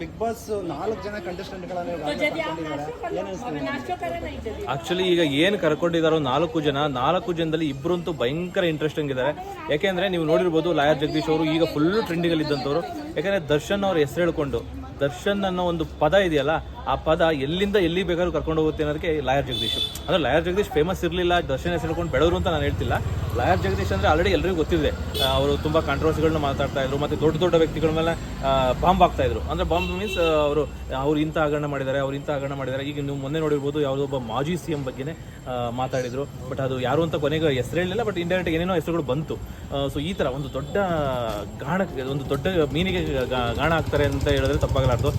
Big boss ನಾಲ್ಕು ಜನ ಕಂಟೆಸ್ಟೆಂಟ್ಗಳನ್ನ actually ಈಗ ಏನು ಕರ್ಕೊಂಡಿದಾರೋ ನಾಲ್ಕು ಜನ ನಾಲ್ಕು ಜನದಲ್ಲಿ ಇಬ್ಬರಂತೂ ಭಯಂಕರ ಇಂಟ್ರೆಸ್ಟಿಂಗ್ ಇದ್ದಾರೆ ಯಾಕೆಂದ್ರೆ ನೀವು ನೋಡಿರ್ಬೋದು ಲಾಯರ್ ಜಗದೀಶ್ ಅವರು ಈಗ ಫುಲ್ ಟ್ರೆಂಡಿಗಲ್ಲಿ ಇದ್ದಂಥವ್ರು. ಯಾಕಂದ್ರೆ ದರ್ಶನ್ ಅವ್ರ ಹೆಸರು ಹೇಳ್ಕೊಂಡು ದರ್ಶನ್ ಅನ್ನೋ ಒಂದು ಪದ ಇದೆಯಲ್ಲ ಆ ಪದ ಎಲ್ಲಿಂದ ಎಲ್ಲಿ ಬೇಕಾದ್ರೂ ಕರ್ಕೊಂಡು ಹೋಗುತ್ತೆ ಅನ್ನೋದಕ್ಕೆ ಲಾಯರ್ ಜಗದೀಶ್. ಅಂದ್ರೆ ಲಾಯರ್ ಜಗದೀಶ್ ಫೇಮಸ್ ಇರಲಿಲ್ಲ ದರ್ಶನ್ ಹೆಸರು ಹೇಳ್ಕೊಂಡು ಬೆಳೆದ್ರು ಅಂತ ನಾನು ಹೇಳ್ತಿಲ್ಲ. ಲಾಯರ್ ಜಗದೀಶ್ ಅಂದ್ರೆ ಆಲ್ರೆಡಿ ಎಲ್ಲರಿಗೂ ಗೊತ್ತಿದೆ. ಅವರು ತುಂಬಾ ಕಾಂಟ್ರವರ್ಸಿಗಳನ್ನ ಮಾತಾಡ್ತಾ ಇದ್ರು ಮತ್ತೆ ದೊಡ್ಡ ದೊಡ್ಡ ವ್ಯಕ್ತಿಗಳ ಮೇಲೆ ಬಾಂಬ್ ಆಗ್ತಾ ಇದ್ರು. ಅಂದ್ರೆ ಬಾಂಬ್ ಮೀನ್ಸ್ ಅವರು, ಅವ್ರು ಇಂಥ ಹಗರಣ ಮಾಡಿದ್ದಾರೆ, ಅವ್ರು ಇಂಥ ಹಗರಣ ಮಾಡಿದ್ದಾರೆ. ಈಗ ನೀವು ಮೊನ್ನೆ ನೋಡಿರ್ಬೋದು ಯಾವುದೋ ಒಬ್ಬ ಮಾಜಿ ಸಿ ಎಂ ಬಗ್ಗೆನೇ ಮಾತಾಡಿದರು. ಬಟ್ ಅದು ಯಾರು ಅಂತ ಕೊನೆಗೆ ಹೆಸರು ಹೇಳಲಿಲ್ಲ ಬಟ್ ಇಂಡೈರೆಕ್ಟ್ ಏನೇನೋ ಹೆಸರುಗಳು ಬಂತು. ಸೊ ಈ ಥರ ಒಂದು ದೊಡ್ಡ ಗಾಣ, ಒಂದು ದೊಡ್ಡ ಮೀನಿಗೆ ಗಾಣ ಆಗ್ತಾರೆ ಅಂತ ಹೇಳಿದ್ರೆ ತಪ್ಪಾಗಲಾರ್ದು.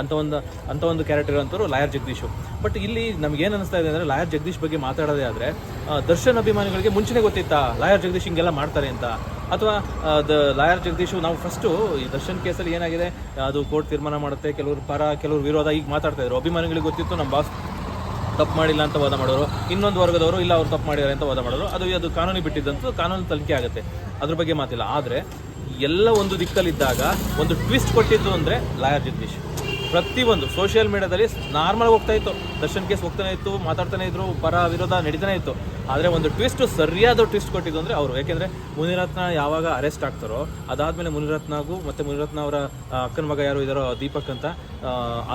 ಅಂತ ಒಂದು ಅಂತ ಒಂದು ಕ್ಯಾರೆಕ್ಟರ್ ಅಂತವರು ಲಾಯರ್ ಜಗದೀಶು. ಬಟ್ ಇಲ್ಲಿ ನಮ್ಗೆ ಏನು ಅನಿಸ್ತಾ ಇದೆ ಅಂದರೆ ಲಾಯರ್ ಜಗದೀಶ್ ಬಗ್ಗೆ ಮಾತಾಡೋದೇ ಆದರೆ ದರ್ಶನ್ ಅಭಿಮಾನಿಗಳಿಗೆ ಮುಂಚೆನೇ ಗೊತ್ತಿತ್ತಾ, ಲಾಯರ್ ಜಗದೀಶ್ ಹಿಂಗೆಲ್ಲ ಮಾಡ್ತಾರೆ ಅಂತ. ಅಥವಾ ದ ಲಾಯರ್ ಜಗದೀಶು ನಾವು ಫಸ್ಟು ಈ ದರ್ಶನ್ ಕೇಸಲ್ಲಿ ಏನಾಗಿದೆ, ಅದು ಕೋರ್ಟ್ ತೀರ್ಮಾನ ಮಾಡುತ್ತೆ, ಕೆಲವರು ಪರ, ಕೆಲವರು ವಿರೋಧ ಈಗ ಮಾತಾಡ್ತಾ ಇದ್ರು. ಅಭಿಮಾನಿಗಳಿಗೆ ಗೊತ್ತಿತ್ತು, ನಮ್ಮ ಬಾಸ್ ತಪ್ಪು ಮಾಡಿಲ್ಲ ಅಂತ ವಾದ ಮಾಡೋರು. ಇನ್ನೊಂದು ವರ್ಗದವರು, ಇಲ್ಲ ಅವ್ರು ತಪ್ಪು ಮಾಡಿದ್ದಾರೆ ಅಂತ ವಾದ ಮಾಡೋರು. ಅದು ಅದು ಕಾನೂನು ಬಿಟ್ಟಿದ್ದಂತೂ ಕಾನೂನು ತನಿಖೆ ಆಗುತ್ತೆ. ಅದ್ರ ಬಗ್ಗೆ ಮಾತಿಲ್ಲ. ಆದರೆ, ಎಲ್ಲ ಒಂದು ದಿಕ್ಕಲ್ಲಿದ್ದಾಗ, ಒಂದು ಟ್ವಿಸ್ಟ್ ಕೊಟ್ಟಿದ್ದು ಅಂದರೆ ಲಾಯರ್ ಜಗದೀಶ್ ಪ್ರತಿಯೊಂದು ಸೋಷಿಯಲ್ ಮೀಡಿಯಾದಲ್ಲಿ ನಾರ್ಮಲ್ ಹೋಗ್ತಾ ಇತ್ತು. ದರ್ಶನ್ ಕೇಸ್ ಹೋಗ್ತಾನೆ ಇತ್ತು ಮಾತಾಡ್ತಾನೆ ಇದ್ರು ಪರ ವಿರೋಧ ನಡೀತಾನೆ ಇತ್ತು. ಆದರೆ ಒಂದು ಟ್ವಿಸ್ಟ್ ಸರಿಯಾದ ಟ್ವಿಸ್ಟ್ ಕೊಟ್ಟಿದ್ದು ಅಂದರೆ ಅವರು. ಯಾಕೆಂದರೆ ಮುನಿರತ್ನ ಯಾವಾಗ ಅರೆಸ್ಟ್ ಆಗ್ತಾರೋ ಅದಾದಮೇಲೆ ಮುನಿರತ್ನಗೂ ಮತ್ತು ಮುನಿರತ್ನ ಅವರ ಅಕ್ಕನ ಮಗ ಯಾರು ಇದ್ದಾರೋ ದೀಪಕ್ ಅಂತ ಆ,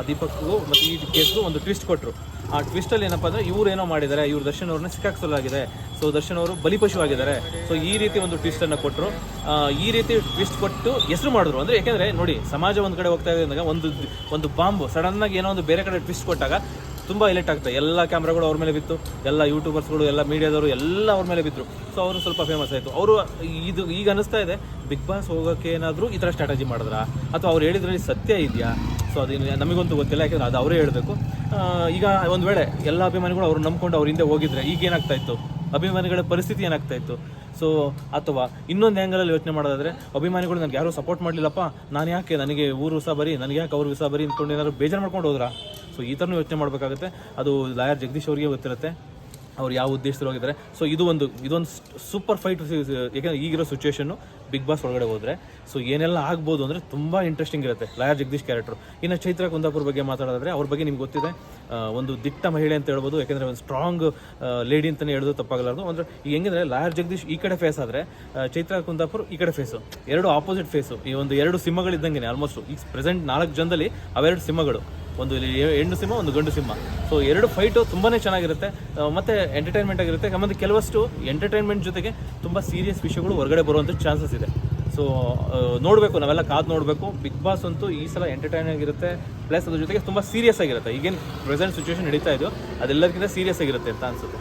ದೀಪಕ್ಗೂ ಮತ್ತು ಈ ಕೇಸ್ಗೂ ಒಂದು ಟ್ವಿಸ್ಟ್ ಕೊಟ್ಟರು ಆ ಟ್ವಿಸ್ಟಲ್ಲಿ ಏನಪ್ಪ ಅಂದರೆ ಇವ್ರು ಏನೋ ಮಾಡಿದ್ದಾರೆ ಇವ್ರು ದರ್ಶನ್ ಅವ್ರನ್ನ ಸಿಕ್ಕಾಕ್ಸಲಾಗಿದೆ. ಸೊ ದರ್ಶನ್ ಅವರು ಬಲಿಪಶು ಆಗಿದ್ದಾರೆ ಸೊ ಈ ರೀತಿ ಒಂದು ಟ್ವಿಸ್ಟನ್ನು ಕೊಟ್ಟರು ಈ ರೀತಿ ಟ್ವಿಸ್ಟ್ ಕೊಟ್ಟು ಹೆಸರು ಮಾಡಿದ್ರು. ಅಂದರೆ ಯಾಕೆಂದರೆ ನೋಡಿ ಸಮಾಜ ಒಂದು ಕಡೆ ಹೋಗ್ತಾ ಇದೆ ಅಂದಾಗ ಒಂದು ಒಂದು ಬಾಂಬ್ ಸಡನ್ನಾಗಿ ಏನೋ ಒಂದು ಬೇರೆ ಕಡೆ ಟ್ವಿಸ್ಟ್ ಕೊಟ್ಟಾಗ ತುಂಬ ಎಲೆಕ್ಟ್ ಆಗ್ತದೆ ಎಲ್ಲ ಕ್ಯಾಮ್ರಾಗಳು ಅವ್ರ ಮೇಲೆ ಬಿತ್ತು, ಎಲ್ಲ ಯೂಟ್ಯೂಬರ್ಸ್ಗಳು ಎಲ್ಲ ಮೀಡಿಯಾದವರು ಎಲ್ಲ ಅವ್ರ ಮೇಲೆ ಬಿದ್ದರು ಸೊ ಅವರು ಸ್ವಲ್ಪ ಫೇಮಸ್ ಆಯಿತು. ಅವರು ಇದು ಈಗ ಅನಿಸ್ತಾ ಇದೆ ಬಿಗ್ ಬಾಸ್ ಹೋಗೋಕ್ಕೆ ಏನಾದರೂ ಈ ಥರ ಸ್ಟ್ರಾಟಜಿ ಮಾಡಿದ್ರಾ? ಅಥವಾ ಅವ್ರು ಹೇಳಿದ್ರಲ್ಲಿ ಸತ್ಯ ಇದೆಯಾ? ಸೊ ಅದು ಇನ್ನು ನಮಗಂತೂ ಗೊತ್ತಿಲ್ಲ, ಯಾಕೆಂದ್ರೆ ಅದು ಅವರೇ ಹೇಳಬೇಕು. ಈಗ ಒಂದು ವೇಳೆ ಎಲ್ಲ ಅಭಿಮಾನಿಗಳು ಅವ್ರು ನಂಬ್ಕೊಂಡು ಅವ್ರ ಹಿಂದೆ ಹೋಗಿದ್ರೆ ಈಗ ಏನಾಗ್ತಾ ಇತ್ತು? ಅಭಿಮಾನಿಗಳ ಪರಿಸ್ಥಿತಿ ಏನಾಗ್ತಾ ಇತ್ತು? ಸೊ ಅಥವಾ ಇನ್ನೊಂದು ಆ್ಯಂಗಲಲ್ಲಿ ಯೋಚನೆ ಮಾಡೋದಾದ್ರೆ, ಅಭಿಮಾನಿಗಳು ನನಗೆ ಯಾರೂ ಸಪೋರ್ಟ್ ಮಾಡಲಿಲ್ಲಪ್ಪ, ನಾನು ಯಾಕೆ ನನಗೆ ಊರು ವಿಸಾ ಬರೀ, ನನಗೆ ಯಾಕೆ ಅವ್ರ ವಿಸ ಬರೀ ಅಂದ್ಕೊಂಡು ಏನಾದ್ರು ಬೇಜಾರು ಮಾಡ್ಕೊಂಡು ಹೋದ್ರಾ? ಸೊ ಈ ಥರನೂ ಯೋಚನೆ ಮಾಡಬೇಕಾಗುತ್ತೆ. ಅದು ಲಾಯರ್ ಜಗದೀಶ್ ಅವರಿಗೆ ಗೊತ್ತಿರುತ್ತೆ. ಅವ್ರು ಯಾವ ಉದ್ದೇಶದಲ್ಲಿ ಹೋಗಿದ್ದಾರೆ. ಸೊ ಇದು ಒಂದು, ಇದೊಂದು ಸೂಪರ್ ಫೈಟ್ ಯಾಕಂದ್ರೆ ಈಗಿರೋ ಸಿಚುವೇಶನ್ನು ಬಿಗ್ ಬಾಸ್ ಒಳಗಡೆ ಹೋದರೆ. ಸೊ ಏನೆಲ್ಲ ಆಗ್ಬೋದು ಅಂದರೆ ತುಂಬ ಇಂಟ್ರೆಸ್ಟಿಂಗ್ ಇರುತ್ತೆ ಲಯಾ ಜಗದೀಶ್ ಕ್ಯಾರೆಕ್ಟ್ರು ಇನ್ನು ಚೈತ್ರ ಕುಂದಾಪುರ ಬಗ್ಗೆ ಮಾತಾಡೋದಾದರೆ ಅವ್ರ ಬಗ್ಗೆ ನಿಮ್ಗೆ ಗೊತ್ತಿದೆ. ಒಂದು ದಿಟ್ಟ ಮಹಿಳೆ ಅಂತ ಹೇಳ್ಬೋದು, ಯಾಕೆಂದರೆ ಒಂದು ಸ್ಟ್ರಾಂಗ್ ಲೇಡಿ ಅಂತಲೇ ಹೇಳೋದು ತಪ್ಪಾಗಲಾರ್ದು. ಅಂದರೆ ಈಗ ಹೆಂಗಂದರೆ ಜಗದೀಶ್ ಈ ಕಡೆ ಫೇಸ್ ಆದರೆ ಚೈತ್ರ ಕುಂದಾಪುರ್ ಈ ಕಡೆ ಫೇಸು ಎರಡು ಆಪೋಸಿಟ್ ಫೇಸು ಈ ಒಂದು ಎರಡು ಸಿಂಹಗಳಿದ್ದಂಗೆ ಆಲ್ಮೋಸ್ಟ್ ಈಗ ಪ್ರೆಸೆಂಟ್ ನಾಲ್ಕು ಜನದಲ್ಲಿ ಅವೆರಡು ಸಿಂಹಗಳು. ಒಂದು ಹೆಣ್ಣು ಸಿಂಹ ಒಂದು ಗಂಡು ಸಿಂಹ ಸೊ ಎರಡು ಫೈಟು ತುಂಬಾನೇ ಚೆನ್ನಾಗಿರುತ್ತೆ. ಮತ್ತೆ ಎಂಟರ್ಟೈನ್ಮೆಂಟ್ ಆಗಿರುತ್ತೆ. ಮತ್ತೆ ಕೆಲವಷ್ಟು ಎಂಟರ್ಟೈನ್ಮೆಂಟ್ ಜೊತೆಗೆ ತುಂಬ ಸೀರಿಯಸ್ ವಿಷಯಗಳು ಹೊರಗಡೆ ಬರುವಂಥ ಚಾನ್ಸಸ್ ಇದೆ. ಸೊ ನೋಡಬೇಕು, ನಾವೆಲ್ಲ ಕಾದು ನೋಡಬೇಕು. ಬಿಗ್ ಬಾಸ್ ಅಂತೂ ಈ ಸಲ ಎಂಟರ್ಟೈನ್ ಆಗಿರುತ್ತೆ. ಪ್ಲಸ್ ಅದ್ರ ಜೊತೆಗೆ ತುಂಬ ಸೀರಿಯಸ್ ಆಗಿರುತ್ತೆ. ಈಗೇನು ಪ್ರೆಸೆಂಟ್ ಸಿಚುವೇಶನ್ ನಡೀತಾ ಇದೆಯೋ, ಅದೆಲ್ಲದಕ್ಕಿಂತ ಸೀರಿಯಸ್ ಆಗಿರುತ್ತೆ ಅಂತ ಅನ್ಸುತ್ತೆ.